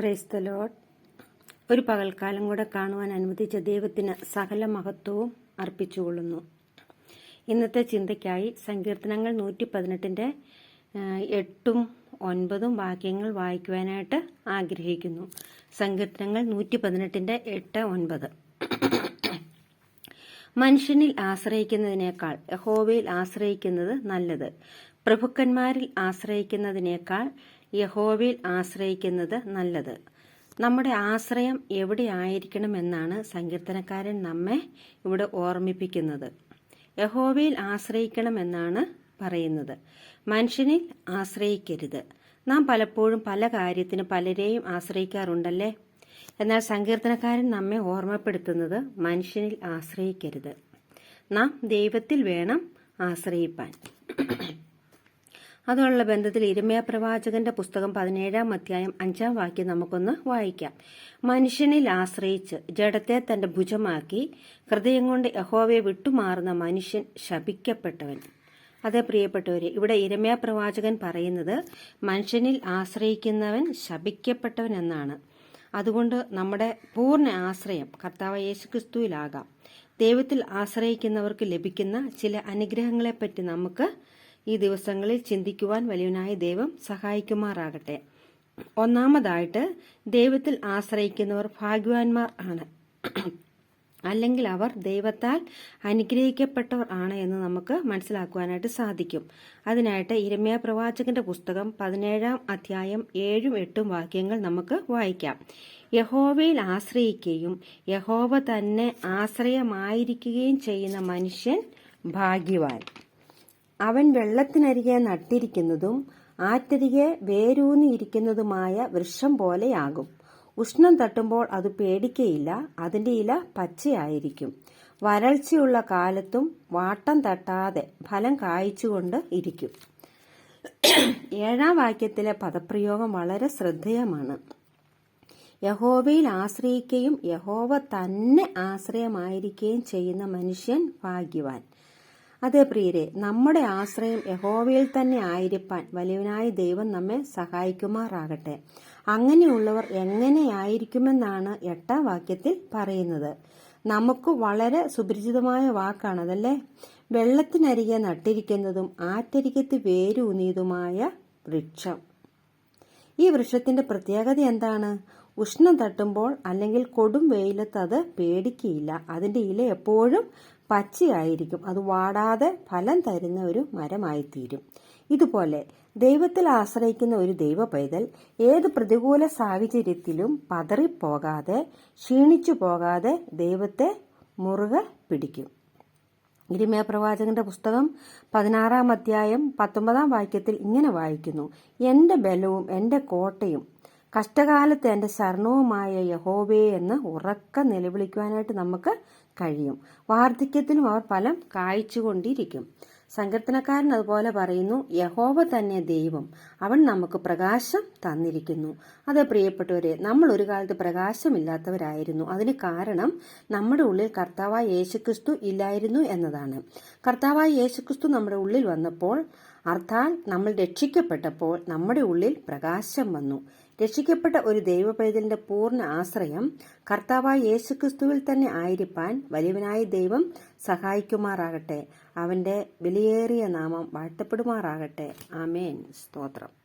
Praise the load. ഒരു പകൽക്കാലം കൂടെ കാണുവാൻ അനുവദിച്ച ദൈവത്തിന് സകല മഹത്വവും അർപ്പിച്ചുകൊള്ളുന്നു. ഇന്നത്തെ ചിന്തയ്ക്കായി സങ്കീർത്തനങ്ങൾ നൂറ്റി പതിനെട്ടിന്റെ എട്ടും ഒൻപതും വാക്യങ്ങൾ വായിക്കുവാനായിട്ട് ആഗ്രഹിക്കുന്നു. സങ്കീർത്തനങ്ങൾ നൂറ്റി പതിനെട്ടിന്റെ എട്ട് ഒൻപത്. മനുഷ്യനിൽ ആശ്രയിക്കുന്നതിനേക്കാൾ യഹോവയിൽ ആശ്രയിക്കുന്നത് നല്ലത്. പ്രഭുക്കന്മാരിൽ ആശ്രയിക്കുന്നതിനേക്കാൾ യഹോവയിൽ ആശ്രയിക്കുന്നത് നല്ലത്. നമ്മുടെ ആശ്രയം എവിടെ ആയിരിക്കണമെന്നാണ് സങ്കീർത്തനക്കാരൻ നമ്മെ ഇവിടെ ഓർമ്മിപ്പിക്കുന്നത്. യഹോവയിൽ ആശ്രയിക്കണമെന്നാണ് പറയുന്നത്. മനുഷ്യനിൽ ആശ്രയിക്കരുത്. നാം പലപ്പോഴും പല കാര്യത്തിന് പലരെയും ആശ്രയിക്കാറുണ്ടല്ലേ? എന്നാൽ സങ്കീർത്തനക്കാരൻ നമ്മെ ഓർമ്മപ്പെടുത്തുന്നത് മനുഷ്യനിൽ ആശ്രയിക്കരുത്. നാം ദൈവത്തിൽ വേണം ആശ്രയിപ്പാൻ. അതുള്ള ബന്ധത്തിൽ ഇരമയ പ്രവാചകന്റെ പുസ്തകം പതിനേഴാം അധ്യായം അഞ്ചാം വാക്യം നമുക്കൊന്ന് വായിക്കാം. മനുഷ്യനിൽ ആശ്രയിച്ച് ജഡത്തെ തന്റെ ഭുജമാക്കി ഹൃദയം കൊണ്ട് യഹോവയെ വിട്ടുമാറുന്ന മനുഷ്യൻ ശപിക്കപ്പെട്ടവൻ. അതെ പ്രിയപ്പെട്ടവരെ ഇവിടെ ഇരമയ പ്രവാചകൻ പറയുന്നത് മനുഷ്യനിൽ ആശ്രയിക്കുന്നവൻ ശപിക്കപ്പെട്ടവൻ എന്നാണ്. അതുകൊണ്ട് നമ്മുടെ പൂർണ ആശ്രയം കർത്താവ് യേശുക്രിസ്തുവിലാകാം. ദൈവത്തിൽ ആശ്രയിക്കുന്നവർക്ക് ലഭിക്കുന്ന ചില അനുഗ്രഹങ്ങളെപ്പറ്റി നമുക്ക് ഈ ദിവസങ്ങളിൽ ചിന്തിക്കുവാൻ വലിയവനായ ദൈവം സഹായിക്കുമാറാകട്ടെ. ഒന്നാമതായിട്ട് ദൈവത്തിൽ ആശ്രയിക്കുന്നവർ ഭാഗ്യവാന്മാർ ആണ്. അല്ലെങ്കിൽ അവർ ദൈവത്താൽ അനുഗ്രഹിക്കപ്പെട്ടവർ ആണ് എന്ന് നമുക്ക് മനസ്സിലാക്കുവാനായിട്ട് സാധിക്കും. അതിനായിട്ട് ഇരമ്യ പ്രവാചകന്റെ പുസ്തകം പതിനേഴാം അധ്യായം ഏഴും എട്ടും വാക്യങ്ങൾ നമുക്ക് വായിക്കാം. യഹോവയിൽ ആശ്രയിക്കുകയും യഹോവ തന്നെ ആശ്രയമായിരിക്കുകയും ചെയ്യുന്ന മനുഷ്യൻ ഭാഗ്യവാൻ. അവൻ വെള്ളത്തിനരികെ നട്ടിരിക്കുന്നതും ആറ്റരികെ വേരൂന്നിയിരിക്കുന്നതുമായ വൃക്ഷം പോലെയാകും. ഉഷ്ണം തട്ടുമ്പോൾ അത് പേടിക്കയില്ല അതിന്റെ ഇല പച്ചയായിരിക്കും. വരൾച്ചയുള്ള കാലത്തും വാട്ടം തട്ടാതെ ഫലം കായ്ച്ചുകൊണ്ട് ഇരിക്കും. ഏഴാം വാക്യത്തിലെ പദപ്രയോഗം വളരെ ശ്രദ്ധേയമാണ്. യഹോവയിൽ ആശ്രയിക്കുകയും യഹോവ തന്നെ ആശ്രയമായിരിക്കുകയും ചെയ്യുന്ന മനുഷ്യൻ ഭാഗ്യവാൻ. അതെ പ്രിയരെ നമ്മുടെ ആശ്രയം യഹോവയിൽ തന്നെ ആയിരിക്കാൻ വലിയവനായ ദൈവം നമ്മെ സഹായിക്കുമാറാകട്ടെ. അങ്ങനെയുള്ളവർ എങ്ങനെയായിരിക്കുമെന്നാണ് എട്ടാം വാക്യത്തിൽ പറയുന്നത്. നമുക്ക് വളരെ സുപരിചിതമായ വാക്കാണതല്ലേ? വെള്ളത്തിനരികെ നട്ടിരിക്കുന്നതും ആറ്റരികത്ത് വേരൂന്നിയതുമായ വൃക്ഷം. ഈ വൃക്ഷത്തിന്റെ പ്രത്യേകത എന്താണ്? ഉഷ്ണം തട്ടുമ്പോൾ അല്ലെങ്കിൽ കൊടും വെയിലത്ത് അത് പേടിക്കുകയില്ല. അതിന്റെ ഇല എപ്പോഴും പച്ചയായിരിക്കും. അത് വാടാതെ ഫലം തരുന്ന ഒരു മരമായി തീരും ഇതുപോലെ ദൈവത്തിൽ ആശ്രയിക്കുന്ന ഒരു ദൈവ പൈതൽ ഏത് പ്രതികൂല സാഹചര്യത്തിലും പതറിപ്പോകാതെ ക്ഷീണിച്ചു പോകാതെ ദൈവത്തെ മുറുകെ പിടിക്കും. ഇരിമയ പ്രവാചകന്റെ പുസ്തകം പതിനാറാം അധ്യായം പത്തൊമ്പതാം വാക്യത്തിൽ ഇങ്ങനെ വായിക്കുന്നു. എന്റെ ബലവും എന്റെ കോട്ടയും കഷ്ടകാലത്ത് എന്റെ ശരണവുമായ യഹോവേ എന്ന് ഉറക്ക നിലവിളിക്കുവാനായിട്ട് നമുക്ക് കഴിയും. വാർദ്ധക്യത്തിലും അവർ ഫലം കായ്ച്ചുകൊണ്ടിരിക്കും സങ്കീർത്തനക്കാരൻ അതുപോലെ പറയുന്നു യഹോവ തന്നെ ദൈവം. അവൻ നമുക്ക് പ്രകാശം തന്നിരിക്കുന്നു. അതെ പ്രിയപ്പെട്ടവരെ നമ്മൾ ഒരു കാലത്ത് പ്രകാശമില്ലാത്തവരായിരുന്നു. അതിന് കാരണം നമ്മുടെ ഉള്ളിൽ കർത്താവായ യേശുക്രിസ്തു ഇല്ലായിരുന്നു എന്നതാണ്. കർത്താവായ യേശുക്രിസ്തു നമ്മുടെ ഉള്ളിൽ വന്നപ്പോൾ അർത്ഥാൽ നമ്മൾ രക്ഷിക്കപ്പെട്ടപ്പോൾ നമ്മുടെ ഉള്ളിൽ പ്രകാശം വന്നു. രക്ഷിക്കപ്പെട്ട ഒരു ദൈവപൈതലിന്റെ പൂർണ ആശ്രയം കർത്താവായ യേശുക്രിസ്തുവിൽ തന്നെ ആയിരിക്കാൻ വലിയവനായ ദൈവം സഹായിക്കുമാറാകട്ടെ. അവന്റെ വിലയേറിയ നാമം വാഴ്ത്തപ്പെടുമാറാകട്ടെ. ആമേൻ. സ്തോത്രം.